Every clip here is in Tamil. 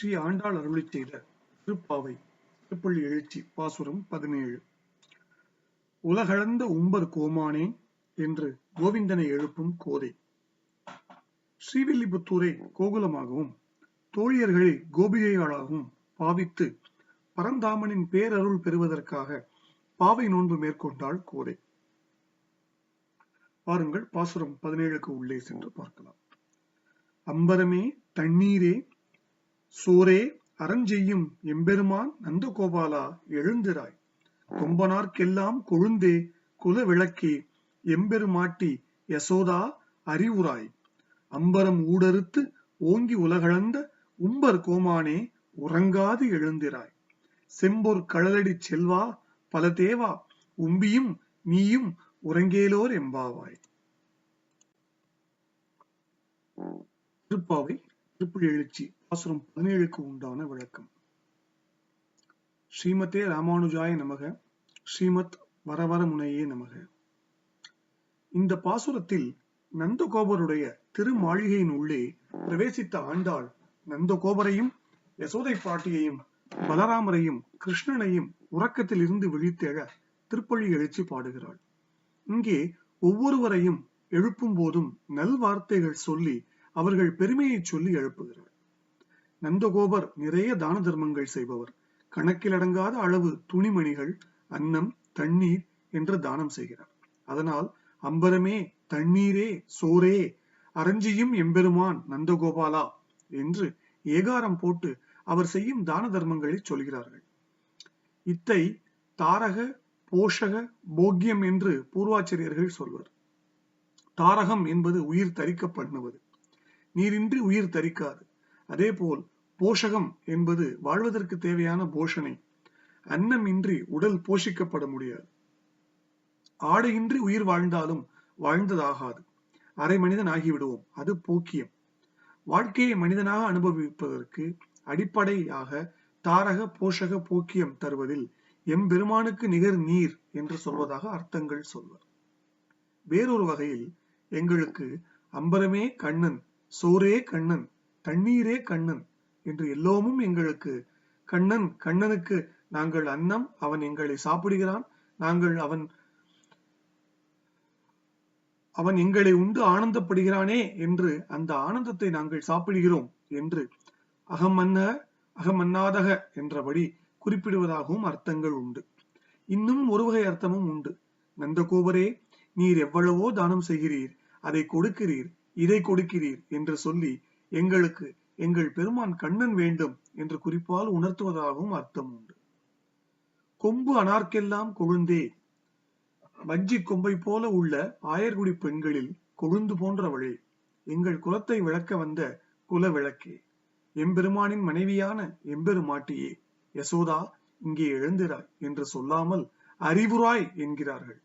ஸ்ரீ ஆண்டாள் அருளி செய்த திருப்பாவை திருப்பள்ளி எழுச்சி பாசுரம் பதினேழு. உலகளந்த உம்பர் கோமானே என்று கோவிந்தனை எழுப்பும் கோதை. ஸ்ரீவில்லிபுத்தூரை கோகுலமாகவும் தோழியர்களை கோபிகைகளாகவும் பாவித்து பரந்தாமனின் பேரருள் பெறுவதற்காக பாவை நோன்பு மேற்கொண்டாள் கோதை. பாருங்கள் பாசுரம் பதினேழுக்கு உள்ளே சென்று பார்க்கலாம். அம்பரமே தண்ணீரே சோரே அறஞ்செய்யும் எம்பெருமான் நந்தகோபாலா எழுந்திராய். கொம்பனார்க்கெல்லாம் கொழுந்தே குல விளக்கே எம்பெருமாட்டி யசோதா அறிவுராய். அம்பரம் ஊடறுத்து ஓங்கி உலகளந்த உம்பர் கோமானே உறங்காது எழுந்திராய். செம்பொர் கடலடி செல்வா பல தேவா உம்பியும் நீயும் உறங்கேலோர் எம்பாவாய். திருப்பாவை திருப்புள் எழுச்சி. பாசுரம் பதினேழுக்கு உண்டான விளக்கம். ஸ்ரீமதே ராமானுஜாய நமக ஸ்ரீமத் வரவர முனையே நமக. இந்த பாசுரத்தில் நந்தகோபருடைய திருமாளிகையின் உள்ளே பிரவேசித்த ஆண்டாள் நந்தகோபரையும் யசோதை பாட்டியையும் பலராமரையும் கிருஷ்ணனையும் உறக்கத்தில் இருந்து விழித்தெழ திருப்பள்ளி எழுச்சி பாடுகிறாள். இங்கே ஒவ்வொருவரையும் எழுப்பும் போதும் நல்வார்த்தைகள் சொல்லி அவர்கள் பெருமையை சொல்லி எழுப்புகிறார். நந்தகோபர் நிறைய தான தர்மங்கள் செய்பவர். கணக்கிலடங்காத அளவு துணிமணிகள் அன்னம் தண்ணீர் என்று தானம் செய்கிறார். அதனால் அம்பரமே தண்ணீரே சோரே அரஞ்சியும் எம்பெருமான் நந்தகோபாலா என்று ஏகாரம் போட்டு அவர் செய்யும் தான தர்மங்களை சொல்கிறார்கள். இத்தை தாரக போஷக போக்கியம் என்று பூர்வாச்சரியர்கள் சொல்வர். தாரகம் என்பது உயிர் தரிக்க பண்ணுவது. நீரின்றி உயிர் தரிக்காது. அதேபோல் போஷகம் என்பது வாழ்வதற்கு தேவையான போஷணை அன்னம் இன்றி உடல் போஷிக்கப்பட முடியாது. ஆடையின்றி உயிர் வாழ்ந்தாலும் வாழ்ந்ததாகாது. அரை மனிதன் ஆகிவிடுவோம். அது போக்கியம். வாழ்க்கையை மனிதனாக அனுபவிப்பதற்கு அடிப்படையாக தாரக போஷக போக்கியம் தருவதில் எம்பெருமானுக்கு நிகர் நீர் என்று சொல்வதாக அர்த்தங்கள் சொல்வர் வேறொரு வகையில் எங்களுக்கு அம்பரமே கண்ணன் சோரே கண்ணன் தண்ணீரே கண்ணன் என்று எல்லோமும் எங்களுக்கு கண்ணன் கண்ணனுக்கு நாங்கள் அன்னம் அவன் எங்களை சாப்பிடுகிறான் நாங்கள் அவன் அவன் எங்களை உண்டு ஆனந்தப்படுகிறானே என்று அந்த ஆனந்தத்தை நாங்கள் சாப்பிடுகிறோம் என்று அகமன்ன அகமன்னாதக என்றபடி குறிப்பிடுவதாகவும் அர்த்தங்கள் உண்டு. இன்னும் ஒரு வகை அர்த்தமும் உண்டு. நந்தகோபரே நீர் எவ்வளவோ தானம் செய்கிறீர் அதை கொடுக்கிறீர் இதை கொடுக்கிறீர் என்று சொல்லி எங்களுக்கு எங்கள் பெருமான் கண்ணன் வேண்டும் என்று குறிப்பால் உணர்த்துவதாகவும் அர்த்தம் உண்டு. கொம்பு அனார்க்கெல்லாம் கொழுந்தே வஞ்சி கொம்பை போல உள்ள ஆயர்குடி பெண்களில் கொழுந்து போன்றவளே எங்கள் குலத்தை விளக்க வந்த குல விளக்கே. எம்பெருமானின் மனைவியான எம்பெருமாட்டியே யசோதா இங்கே எழுந்திராய் என்று சொல்லாமல் அறிவுராய் என்கிறார்கள்.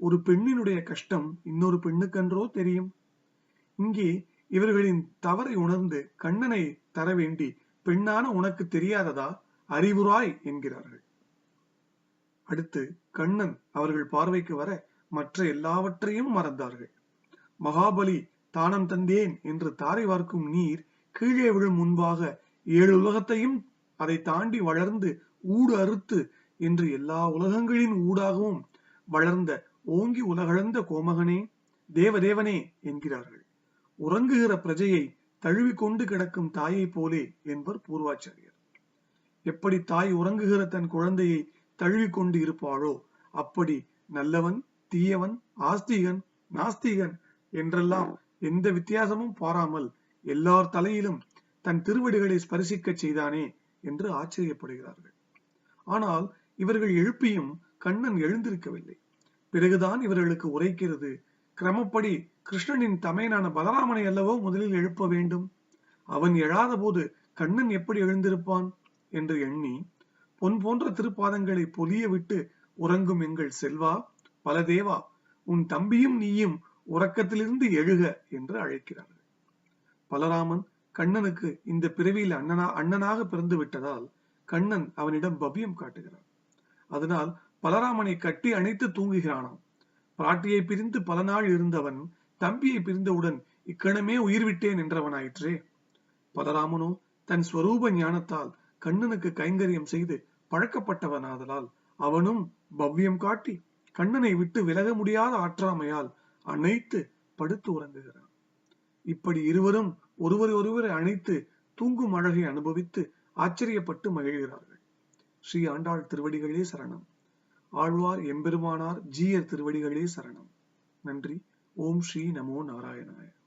ஒரு பெண்ணினுடைய கஷ்டம் இன்னொரு பெண்ணுக்கன்றோ தெரியும்? இங்கே இவர்களின் தவறை உணர்ந்து கண்ணனை தர வேண்டி பெண்ணான உனக்கு தெரியாததா? அறிவுராய் என்கிறார்கள். அடுத்து கண்ணன் அவர்கள் பார்வைக்கு வர மற்ற எல்லாவற்றையும் மறந்தார்கள். மகாபலி தானம் தந்தேன் என்று தாரை வார்க்கும் நீர் கீழே விழும் முன்பாக ஏழு உலகத்தையும் அதை தாண்டி வளர்ந்து ஊடு அறுத்து என்று எல்லா உலகங்களின் ஊடாகவும் வளர்ந்த ஓங்கி உலகளந்த கோமகனே தேவதேவனே என்கிறார்கள். உறங்குகிற பிரஜையை தழுவிக்கொண்டு கிடக்கும் தாயை போலே என்பர் பூர்வாச்சாரியர். எப்படி தாய் உறங்குகிற தன் குழந்தையை தழுவிக்கொண்டு இருப்பாளோ அப்படி நல்லவன் தீயவன் ஆஸ்திகன் நாஸ்திகன் என்றெல்லாம் எந்த வித்தியாசமும் பாராமல் எல்லார் தலையிலும் தன் திருவடிகளை ஸ்பரிசிக்க செய்தானே என்று ஆச்சரியப்படுகிறார்கள். ஆனால் இவர்கள் எழுப்பியும் கண்ணன் எழுந்திருக்கவில்லை. பிறகுதான் இவர்களுக்கு உரைக்கிறது கிரமப்படி கிருஷ்ணனின் தமையனான பலராமனை அல்லவோ முதலில் எழுப்ப வேண்டும். அவன் எழாத போது கண்ணன் எப்படி எழுந்திருப்பான் என்று எண்ணி பொன் போன்ற திருப்பாதங்களை பொலிய விட்டு உறங்கும் எங்கள் செல்வா பலதேவா உன் தம்பியும் நீயும் உறக்கத்திலிருந்து எழுக என்று அழைக்கிறார்கள். பலராமன் கண்ணனுக்கு இந்த பிறவியில் அண்ணனா அண்ணனாக பிறந்து விட்டதால் கண்ணன் அவனிடம் பவ்யம் காட்டுகிறான். அதனால் பலராமனை கட்டி அணைத்து தூங்குகிறானாம். பிராட்டியை பிரிந்து பல நாள் இருந்தவன் தம்பியை பிரிந்தவுடன் இக்கணமே உயிர் விட்டேன் என்றவனாயிற்றே. பலராமனோ தன் ஸ்வரூப ஞானத்தால் கண்ணனுக்கு கைங்கரியம் செய்து பழக்கப்பட்டவனாதலால் அவனும் பவ்யம் காட்டி கண்ணனை விட்டு விலக முடியாத ஆற்றாமையால் அனைத்து படுத்து உறங்குகிறான். இப்படி இருவரும் ஒருவர் ஒருவரை அணைத்து தூங்கும் அழகை அனுபவித்து ஆச்சரியப்பட்டு மகிழ்கிறார்கள். ஸ்ரீ ஆண்டாள் திருவடிகளே சரணம். ஆழ்வார் எம்பெருமானார் ஜீயர் திருவடிகளே சரணம். நன்றி. ஓம் ஸ்ரீ நமோ நாராயணாய.